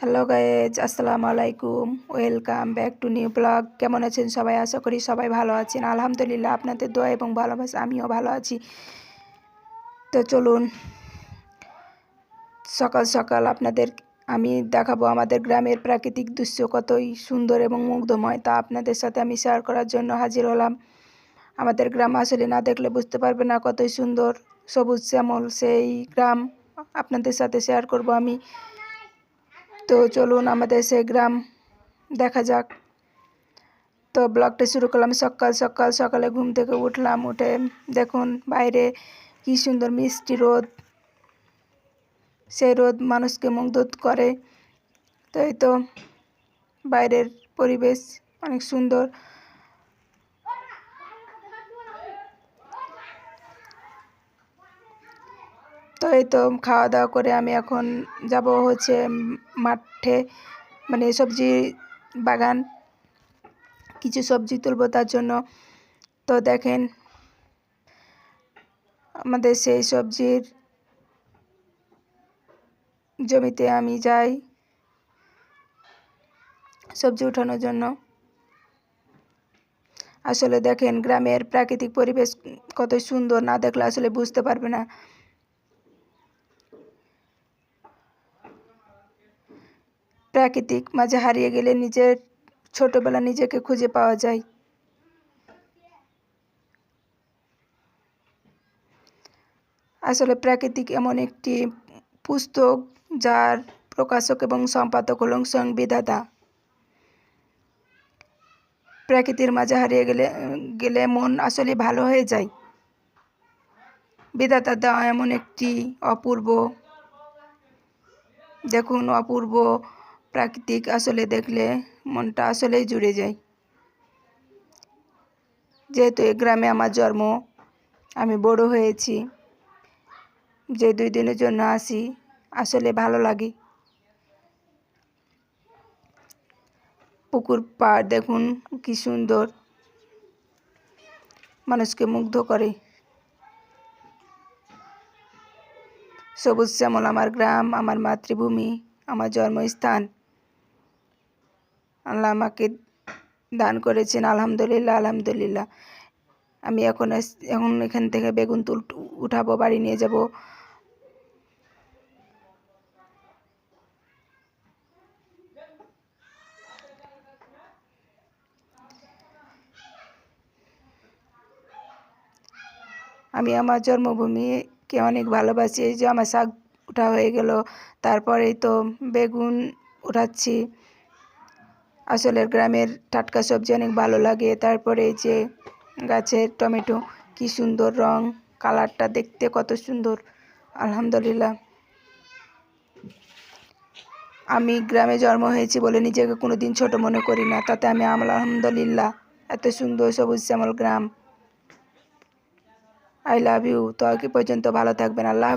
Hello guys আসসালামু আলাইকুম welcome back to new blog কেমন আছেন সবাই? আশা করি সবাই ভালো আছেন। আলহামদুলিল্লাহ, আপনাদের দোয়া এবং ভালোবাসা, আমিও ভালো আছি। তো চলুন, সকাল সকাল আপনাদের, আমি দেখাবো আমাদের গ্রামের প্রাকৃতিক দৃশ্য কতই সুন্দর এবং মুগ্ধময়। তা আপনাদের সাথে আমি শেয়ার করার জন্য হাজির হলাম। আমাদের গ্রাম আসলে না দেখলে বুঝতে পারবে না কতই সুন্দর। সবুজ শ্যামল সেই গ্রাম আপনাদের সাথে শেয়ার করব আমি। তো চলুন আমাদের সেই গ্রাম দেখা যাক। তো ব্লগটা শুরু করলাম সকাল সকাল, সকালে ঘুম থেকে উঠলাম, উঠে দেখুন বাইরে কি সুন্দর মিষ্টি রোদ। সেই রোদ মানুষকে মুগ্ধ করে। তো এই তো বাইরের পরিবেশ অনেক সুন্দর। এই তো খাওয়া দাওয়া করে আমি এখন যাব হচ্ছে মাঠে মানে সবজি বাগান, কিছু সবজি তুলব তার জন্য। তো দেখেন, আমাদের সেই সবজির জমিতে আমি যাই সবজি উঠানোর জন্য। আসলে দেখেন, গ্রামের প্রাকৃতিক পরিবেশ কত সুন্দর, না দেখলে আসলে বুঝতে পারবে না। প্রাকৃতিক মাঝে হারিয়ে গেলে নিজের ছোটবেলা নিজেকে খুঁজে পাওয়া যায়। আসলে প্রাকৃতিক এমন একটি পুস্তক যার প্রকাশক এবং সম্পাদক হলেন সংবিধাতা। প্রকৃতির মাঝে হারিয়ে গেলে গেলে মন আসলে ভালো হয়ে যায়। বিধাতা দেওয়া এমন একটি অপূর্ব, দেখুন, অপূর্ব প্রাকৃতিক আসলে দেখলে মনটা আসলেই জুড়ে যায়। যেহেতু এই গ্রামে আমার জন্ম, আমি বড় হয়েছি, যে দুই দিনের জন্য আসি, আসলে ভালো লাগে। পুকুর পাড় দেখুন, কি সুন্দর। মানুষকে মুগ্ধ করে। সবুজ শ্যামল আমার গ্রাম, আমার মাতৃভূমি, আমার জন্মস্থান। আল্লাহ আমাকে দান করেছেন, আলহামদুলিল্লাহ আলহামদুলিল্লাহ। আমি এখন এখন এখান থেকে বেগুন তুল উঠাবো, বাড়ি নিয়ে যাব। আমি আমার জন্মভূমিকে অনেক ভালোবাসি, এই যে আমার শাক উঠা হয়ে গেল, তারপরেই তো বেগুন উঠাচ্ছি। আসলে গ্রামের টাটকা সবজি অনেক ভালো লাগে। তারপরে এই যে গাছের টমেটো, কি সুন্দর রং, কালারটা দেখতে কত সুন্দর। আলহামদুলিল্লাহ। আমি গ্রামে জন্ম হয়েছি বলে নিজেকে কোনো দিন ছোটো মনে করি না। তাতে আমি আমল আলহামদুলিল্লাহ। এত সুন্দর সবুজ শ্যামল গ্রাম। আই লাভ ইউ তো কি পর্যন্ত ভালো থাকবেন। আল্লাহ